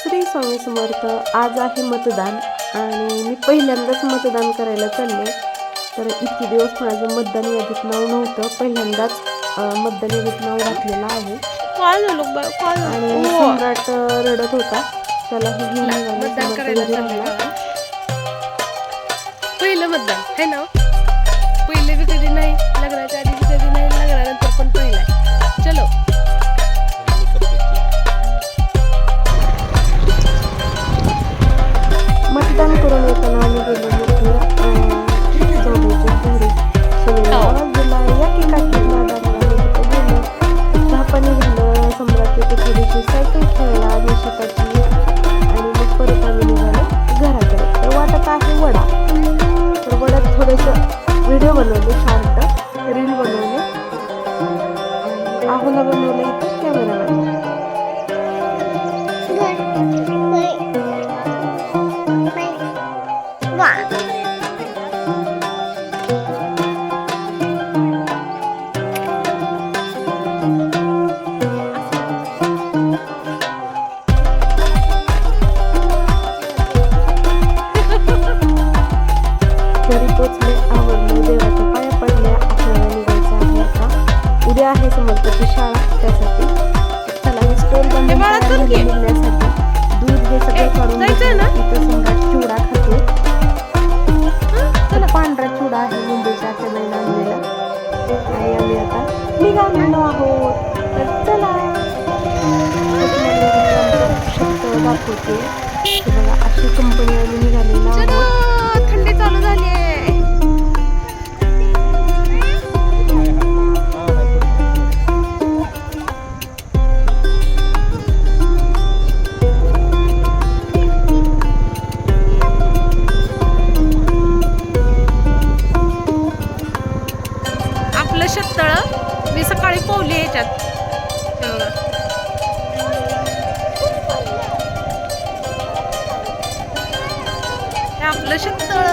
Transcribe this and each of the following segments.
श्री स्वामी समर्थ आज आहे मतदान आणि मी पहिल्यांदाच मतदान करायला चालले. तर इतके दिवस माझं मतदान यादीत नाव नव्हतं. पहिल्यांदाच मतदान यादीत नाव घातलेलं आहे. आणि. हो. सम्राट रडत होता. त्याला? पहिलं मतदान है ना? पहिले बी कधी नाही लग्नाच्या आधी बी कधी नाही लग्नानंतर पण पहिला व्हिडिओ बनवले शांत रील बनवले आहोला बनवले इथं कॅमेरामॅन घरी दाखवते हे बघा अशी कंपनी आम्ही निघालेलो थंडी चालू झाली आपलं शेततळ मी सकाळी पोवली याच्यात आपलं शेततळ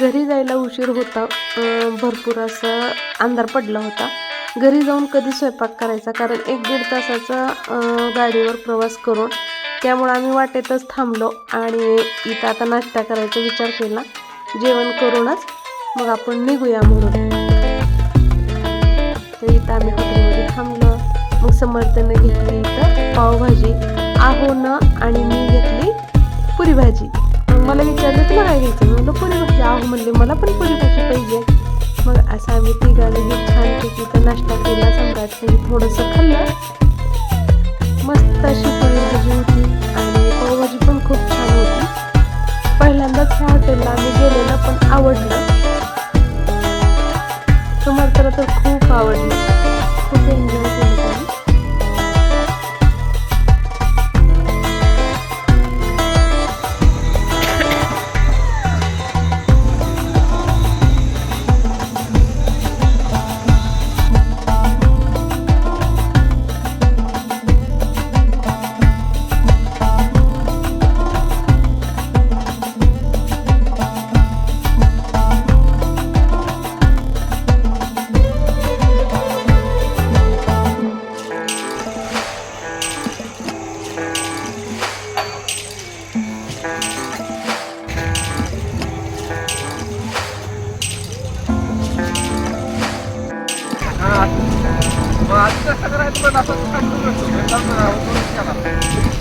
घरी जायला उशीर होता. भरपूर असा अंधार पडला होता. घरी जाऊन कधी स्वयंपाक करायचा? कारण एक दीड तासाचा गाडीवर प्रवास करून त्यामुळं आम्ही वाटेतच थांबलो आणि इथं आता नाश्ता करायचा विचार केला. जेवण करूनच मग आपण निघूया म्हणून. तर इथं आम्ही हॉटेलमध्ये थांबलो. मग समर्थने घेतली इथं पावभाजी आहोनं आणि मी घेतली पुरी भाजी मग मला विचारलं तुला काय घ्यायचं? म्हणलं पुरी भाजी आहो म्हणले मला पण पुरी भाजी पाहिजे. मग असं आम्ही तिघांनी छानपैकी तिथं नाश्ता केला सम्राटने थोडंसं खाल्लं. मस्त अशी まあ、あ日下がらいとかなさそうな人が、多分、踊るしかなく。